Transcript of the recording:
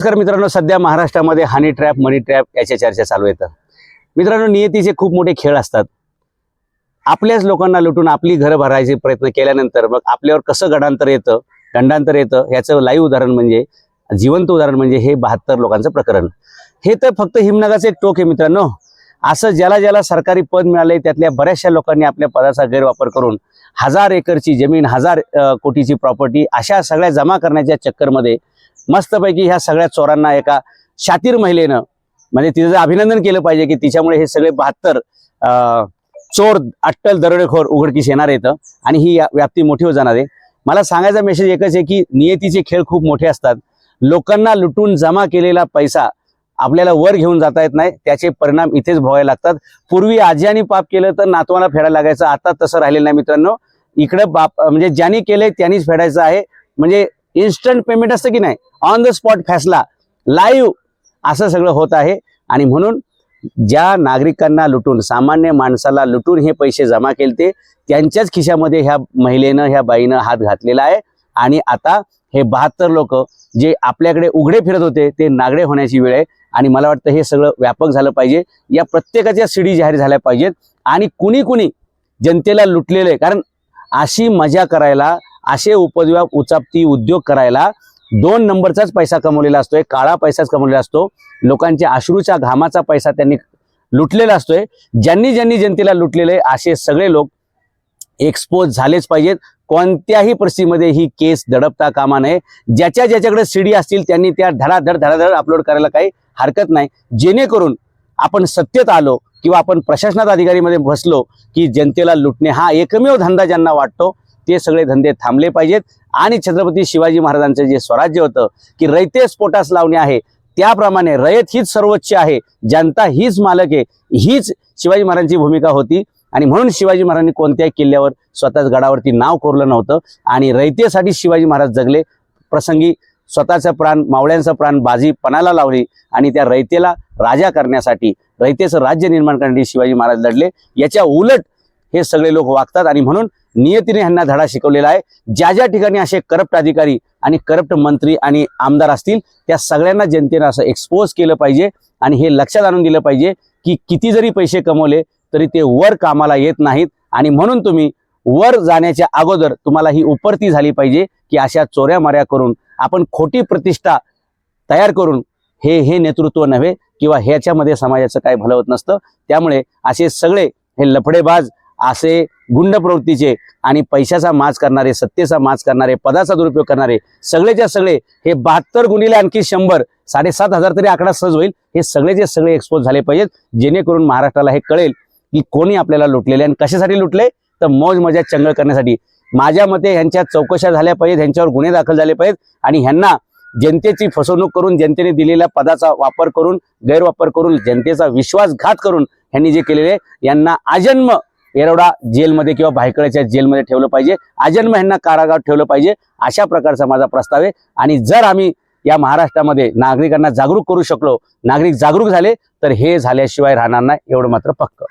नमस्कार मित्रांनो सध्या महाराष्ट्रामध्ये हनी ट्रॅप मनी ट्रॅप याच्या चर्चा चालू आहेत मित्रांनो नियतीचे खूप मोठे खेळ असतात. आपल्याच लोकांना लुटून आपली घरं भरायचे प्रयत्न केल्यानंतर मग आपल्यावर कसं गडांतर येतं गंडांतर येतं याचं लाईव्ह उदाहरण म्हणजे जिवंत उदाहरण म्हणजे हे बहात्तर लोकांचं प्रकरण. हे तर फक्त हिमनगाचं एक टोक आहे मित्रांनो. असं ज्याला ज्याला सरकारी पद मिळालंय त्यातल्या बऱ्याचशा लोकांनी आपल्या पदाचा गैरवापर करून हजार एकरची जमीन हजार कोटीची प्रॉपर्टी अशा सगळ्या जमा करण्याच्या चक्करमध्ये मस्तपैकी ह्या सगळ्या चोरांना एका शातीर महिलेनं म्हणजे तिचं अभिनंदन केलं पाहिजे की तिच्यामुळे हे सगळे बहात्तर अं, चोर अट्टल दरोडेखोर उघडकीस येणार येतं आणि ही या- व्याप्ती मोठी होत जाणार आहे. मला सांगायचा मेसेज एकच आहे की नियतीचे खेळ खूप मोठे असतात. लोकांना लुटून जमा केलेला पैसा आपल्याला वर घेऊन जाता येत नाही. त्याचे परिणाम इथेच भोवायला लागतात. पूर्वी आजी पाप केलं तर नातवाला फेडायला लागायचं. आता तसं राहिलेलं नाही मित्रांनो. इकडं बाप म्हणजे ज्यांनी केलंय त्यांनीच फेडायचं आहे. म्हणजे इन्स्टंट पेमेंट असतं की नाही? ऑन द स्पॉट फॅसला. लाईव्ह असं सगळं होत आहे. आणि म्हणून ज्या नागरिकांना लुटून सामान्य माणसाला लुटून हे पैसे जमा केले ते त्यांच्याच खिशामध्ये ह्या महिलेनं ह्या बाईनं हात घातलेला आहे. आणि आता हे बहात्तर लोक जे आपल्याकडे उघडे फिरत होते ते नागडे होण्याची वेळ आहे. आणि मला वाटतं हे सगळं व्यापक झालं पाहिजे. या प्रत्येकाच्या सीडी जाहीर झाल्या पाहिजेत. आणि कुणी कुणी जनतेला लुटलेलं आहे. कारण अशी मजा करायला असे उपद्व्याप उचापती उद्योग करायला दोन नंबरचाच पैसा कमवलेला असतोय काळा पैसाच कमवलेला असतो. लोकांच्या अश्रूच्या घामाचा पैसा त्यांनी लुटलेला असतोय. ज्यांनी ज्यांनी जनतेला लुटलेले असे सगळे लोक एक्सपोज झालेच पाहिजेत. कोणत्याही परिस्थितीमध्ये ही केस दडपता कामा नये. ज्याच्या ज्याच्याकडे सीडी असतील त्यांनी त्या धडाधड धडाधड अपलोड करायला काही हरकत नाही. जेणेकरून आपण सत्तेत आलो किंवा आपण प्रशासनात अधिकारीमध्ये बसलो की जनतेला लुटणे हा एकमेव धंदा ज्यांना वाटतो. ते सगळे धंदे थांबले पाहिजेत. आणि छत्रपती शिवाजी महाराजांचं जे स्वराज्य होतं की रयते स्फोटास लावणे आहे त्याप्रमाणे रयत हीच सर्वोच्च आहे जनता हीच मालक आहे हीच शिवाजी महाराजांची भूमिका होती. आणि म्हणून शिवाजी महाराजांनी कोणत्याही किल्ल्यावर स्वतःच गडावरती नाव कोरलं नव्हतं. आणि रयतेसाठी शिवाजी महाराज जगले. प्रसंगी स्वतःचा प्राण मावळ्यांचा प्राण बाजी पणाला लावली आणि त्या रयतेला राजा करण्यासाठी रयतेचं राज्य निर्माण करण्यासाठी शिवाजी महाराज लढले. याच्या उलट हे सगळे लोक वागतात आणि म्हणून नियतीने ह्यांना धडा शिकवलेला आहे. ज्या ज्या ठिकाणी असे करप्ट अधिकारी आणि करप्ट मंत्री आणि आमदार असतील त्या सगळ्यांना जनतेनं असं एक्सपोज केलं पाहिजे आणि हे लक्षात आणून दिलं पाहिजे की किती जरी पैसे कमवले तरी ते वर कामाला येत नाहीत आणि म्हणून तुम्ही वर जाण्याच्या अगोदर तुम्हाला ही उपरती झाली पाहिजे की अशा चोऱ्यामाऱ्या करून आपण खोटी प्रतिष्ठा तयार करून हे हे नेतृत्व नव्हे किंवा ह्याच्यामध्ये समाजाचं काय भलं होत नसतं. त्यामुळे असे सगळे हे लफडेबाज असे गुंड प्रवृत्तीचे आणि पैशाचा माज करणारे सत्तेचा माज करणारे पदाचा दुरुपयोग करणारे सगळेच्या सगळे हे बहात्तर गुणिले आणखी शंभर साडेसात हजार तरी आकडा सहज होईल. हे सगळेचे सगळे एक्सपोज झाले पाहिजेत. जेणेकरून महाराष्ट्राला हे कळेल की कोणी आपल्याला लुटलेले आणि कशासाठी लुटले? तर मौज मजा चंगळ करण्यासाठी. माझ्या मते ह्यांच्या चौकशा झाल्या पाहिजेत ह्यांच्यावर गुन्हे दाखल झाले पाहिजेत आणि ह्यांना जनतेची फसवणूक करून जनतेने दिलेल्या पदाचा वापर करून गैरवापर करून जनतेचा विश्वासघात करून ह्यांनी जे केलेले यांना आजन्म येरवडा जेलमध्ये किंवा भायकळ्याच्या जेलमध्ये ठेवलं पाहिजे. अजन्म ह्यांना कारागार ठेवलं पाहिजे. अशा प्रकारचा माझा प्रस्ताव आहे. आणि जर आम्ही या महाराष्ट्रामध्ये नागरिकांना जागरूक करू शकलो नागरिक जागरूक झाले तर हे झाल्याशिवाय राहणार नाही एवढं मात्र पक्क.